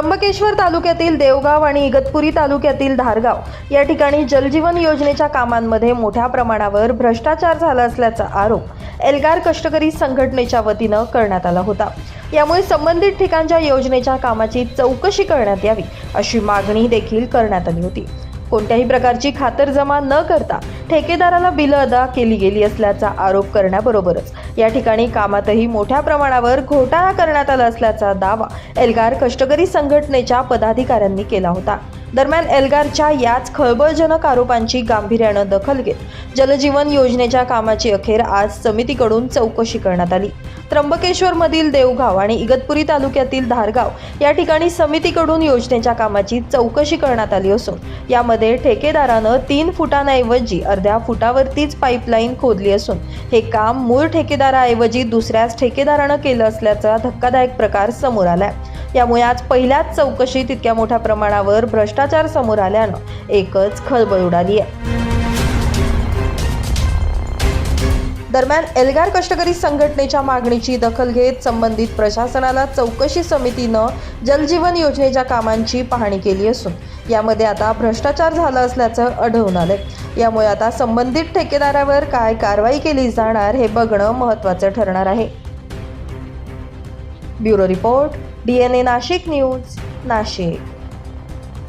त्र्यंबकेश्वर तालुक्यातील देवगाव आणि इगतपुरी तालुक्यातील धारगाव या ठिकाणी जलजीवन योजनेच्या कामांमध्ये मोठ्या प्रमाणावर भ्रष्टाचार झाला असल्याचा आरोप एल्गार कष्टकरी संघटनेच्या वतीनं करण्यात आला होता. यामुळे संबंधित ठिकाणच्या योजनेच्या कामाची चौकशी करण्यात यावी अशी मागणी देखील करण्यात आली होती. कोणत्याही प्रकारची खातरजमा न करता ठेकेदाराला बिलं अदा केली गेली असल्याचा आरोप करण्याबरोबरच या ठिकाणी कामातही मोठ्या प्रमाणावर घोटाळा करण्यात आला असल्याचा दावा एल्गार कष्टकरी संघटनेच्या पदाधिकाऱ्यांनी केला होता. दरम्यान एल्गारच्या याच खळबळजनक आरोपांची गांभीर्यानं दखल घेत जलजीवन योजनेच्या कामाची अखेर आज समितीकडून चौकशी करण्यात आली. त्र्यंबकेश्वरमधील देवगाव आणि इगतपुरी तालुक्यातील धारगाव या ठिकाणी समितीकडून योजनेच्या कामाची चौकशी करण्यात आली असून यामध्ये ठेकेदारानं तीन फुटांऐवजी अर्ध्या फुटावरतीच पाईपलाईन खोदली असून हे काम मूळ ठेकेदाराऐवजी दुसऱ्याच ठेकेदारानं केलं असल्याचा धक्कादायक प्रकार समोर आलाय. यामुळे आज पहिल्याच चौकशीत इतक्या मोठ्या प्रमाणावर भ्रष्टाचार समोर आल्यानं एकच खळबळ उडाली आहे दरम्यान एल्गार कष्टकरी संघटनेच्या मागणीची दखल घेत संबंधित प्रशासनाला चौकशी समितीनं जलजीवन योजनेच्या कामांची पाहणी केली असून यामध्ये आता भ्रष्टाचार झाला असल्याचं आढळून आलंय. यामुळे आता संबंधित ठेकेदारावर काय कारवाई केली जाणार हे बघणं महत्त्वाचं ठरणार आहे. Bureau report D N A Nashik news Nashik.